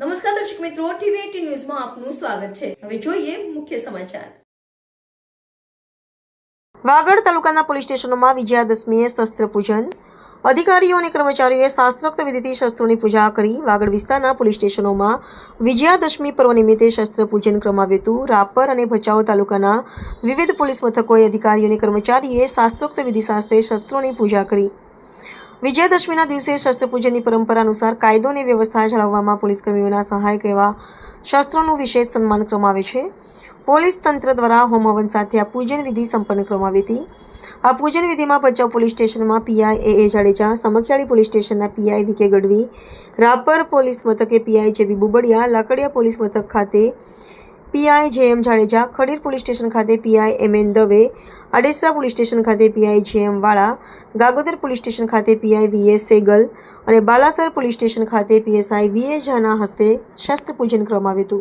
નમસ્કાર દર્શક મિત્રો, ટીવી ન્યૂઝમાં આપનું સ્વાગત છે. હવે જોઈએ મુખ્ય સમાચાર. વાગડ તાલુકાના પોલીસ સ્ટેશનોમાં વિજયાદશમીએ શસ્ત્ર પૂજન. અધિકારીઓ અને કર્મચારીઓએ શાસ્ત્રોક્ત વિધિથી શસ્ત્રોની પૂજા કરી વાગડ વિસ્તારના પોલીસ સ્ટેશનોમાં વિજયાદશમી પર્વ નિમિત્તે શસ્ત્ર પૂજન કરવામાં હતું રાપર અને ભચાઉ તાલુકાના વિવિધ પોલીસ મથકોએ અધિકારીઓ અને કર્મચારીએ શાસ્ત્રોક્ત વિધિ સાથે શસ્ત્રોની પૂજા કરી. વિજયાદશમીના દિવસે શસ્ત્રપૂજનની પરંપરા અનુસાર કાયદો અને વ્યવસ્થા જાળવવામાં પોલીસ કર્મીઓના સહાયક એવા શસ્ત્રોનું વિશેષ સન્માન કરવામાં છે. પોલીસ તંત્ર દ્વારા હોમવન સાથે આ પૂજન વિધિ સંપન્ન કરવામાં આવી હતી. આ પૂજન વિધિમાં ભચાઉ પોલીસ સ્ટેશનમાં PI A A Jadeja, Samakhiyali police સ્ટેશનના PI V K Gadhvi, Rapar police મથકે PI J B Bubadiya, Lakadiya police મથક ખાતે PI J M Jadeja, Khadir police station ખાતે PI M N Dave Adesara police station ખાતે PI J M Vala, Gagodar police station ખાતે PI V S Segal અને Balasar police station ખાતે PSI V A ઝાના હસ્તે શસ્ત્ર પૂજન કરવામાં આવ્યું હતું.